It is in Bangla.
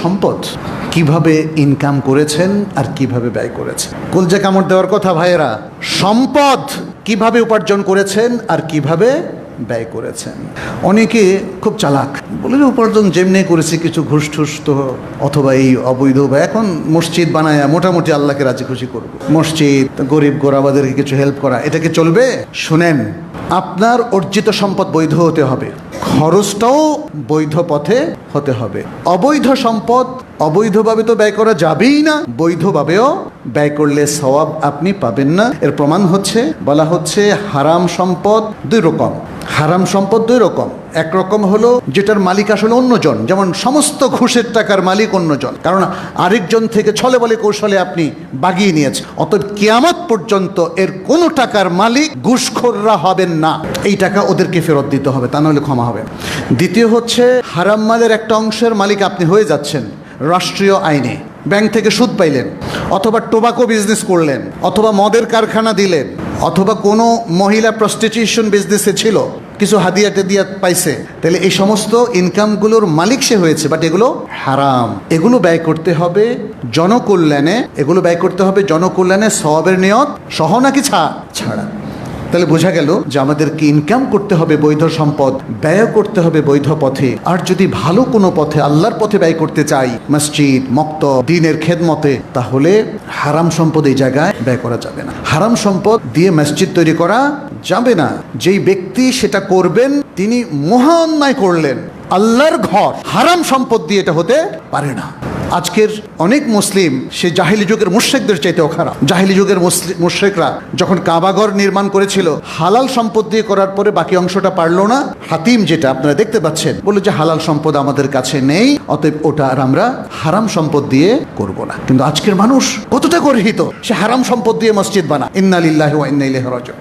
সম্পদ। কীভাবে ইনকাম করেছেন আর কীভাবে ব্যয় করেছেন? কলজা কামড় দেওয়ার কথা ভাইয়েরা, সম্পদ কীভাবে উপার্জন করেছেন আর কীভাবে ব্যয় করেছেন? অনেকে খুব চালাক, বলে উপার্জন যেমনি করেছি কিছু ঘুষ ঠুস তো, অথবা এই অবৈধ বা এখন মসজিদ বানায় মোটামুটি আল্লাহকে রাজি খুশি করব। মসজিদ, গরিব গোরাবাদেরকে কিছু হেল্প করা এটাকে চলবে? শুনেন আপনার অর্জিত সম্পদ বৈধ হতে হবে। খরচটাও বৈধ পথে হতে হবে। অবৈধ সম্পদ অবৈধভাবে তো ব্যয় করা যাবেই না। বৈধভাবেও ব্যয় করলে সওয়াব আপনি পাবেন না। এর প্রমাণ হচ্ছে, বলা হচ্ছে হারাম সম্পদ দুই রকম। হারাম সম্পদ দুই রকম। এক রকম হলো যেটার মালিক আসলে অন্যজন, যেমন সমস্ত ঘুষের টাকার মালিক অন্যজন। কারণ আরেকজন থেকে ছলে বলে কৌশলে আপনি বাগিয়ে নিয়েছেন। অতএব কিয়ামত পর্যন্ত এর কোনো টাকার মালিক ঘুষখোররা হবেন না। এই টাকা ওদেরকে ফেরত দিতে হবে, তা নাহলে ক্ষমা হবে। দ্বিতীয় হচ্ছে, হারাম মালের একটা অংশের মালিক আপনি হয়ে যাচ্ছেন রাষ্ট্রীয় আইনে। ব্যাংক থেকে সুদ পাইলেন, অথবা টোবাকো বিজনেস করলেন, অথবা মদের কারখানা দিলেন অথবা কোনো মহিলা প্রস্টিটিউশন বিজনেসে ছিল, কিছু হাদিয়া টেদিয়া পাইছে, তাহলে এই সমস্ত ইনকামগুলোর মালিক সে হয়েছে বাট এগুলো হারাম। এগুলো ব্যয় করতে হবে জনকল্যাণে, এগুলো ব্যয় করতে হবে জনকল্যাণে সবের নিয়ত, সহ নাকি ছাড়া ছাড়া? তাহলে বোঝা গেল যে আমাদেরকে ইনকাম করতে হবে বৈধ সম্পদ, ব্যয় করতে হবে বৈধ পথে। আর যদি ভালো কোনো পথে আল্লাহর পথে ব্যয় করতে চাই, মসজিদ মক্ত দিনের খেদমতে, তাহলে হারাম সম্পদ এই জায়গায় ব্যয় করা যাবে না। হারাম সম্পদ দিয়ে মসজিদ তৈরি করা যাবে না। যেই ব্যক্তি সেটা করবেন, তিনি মহা অন্যায় করলেন। আল্লাহর ঘর, হারাম সম্পদ দিয়ে এটা হতে পারে না। আজকের অনেক মুসলিম, সে জাহিলি যুগের মুশ্রেকদের চাইতেও খারাপ। জাহিলি যুগের মুশ্রেকরা যখন কাবাগর নির্মাণ করেছিল, হালাল সম্পদ দিয়ে করার পরে বাকি অংশটা পারল না। হাতিম যেটা আপনারা দেখতে পাচ্ছেন, বলল যে হালাল সম্পদ আমাদের কাছে নেই, অতএব ওটা আর আমরা হারাম সম্পদ দিয়ে করব না। কিন্তু আজকের মানুষ কতটা গর্হিত, সে হারাম সম্পদ দিয়ে মসজিদ বানা ইন্নালিল্লাহ ওয়া ইন্না ইলাইহি রাজিউন।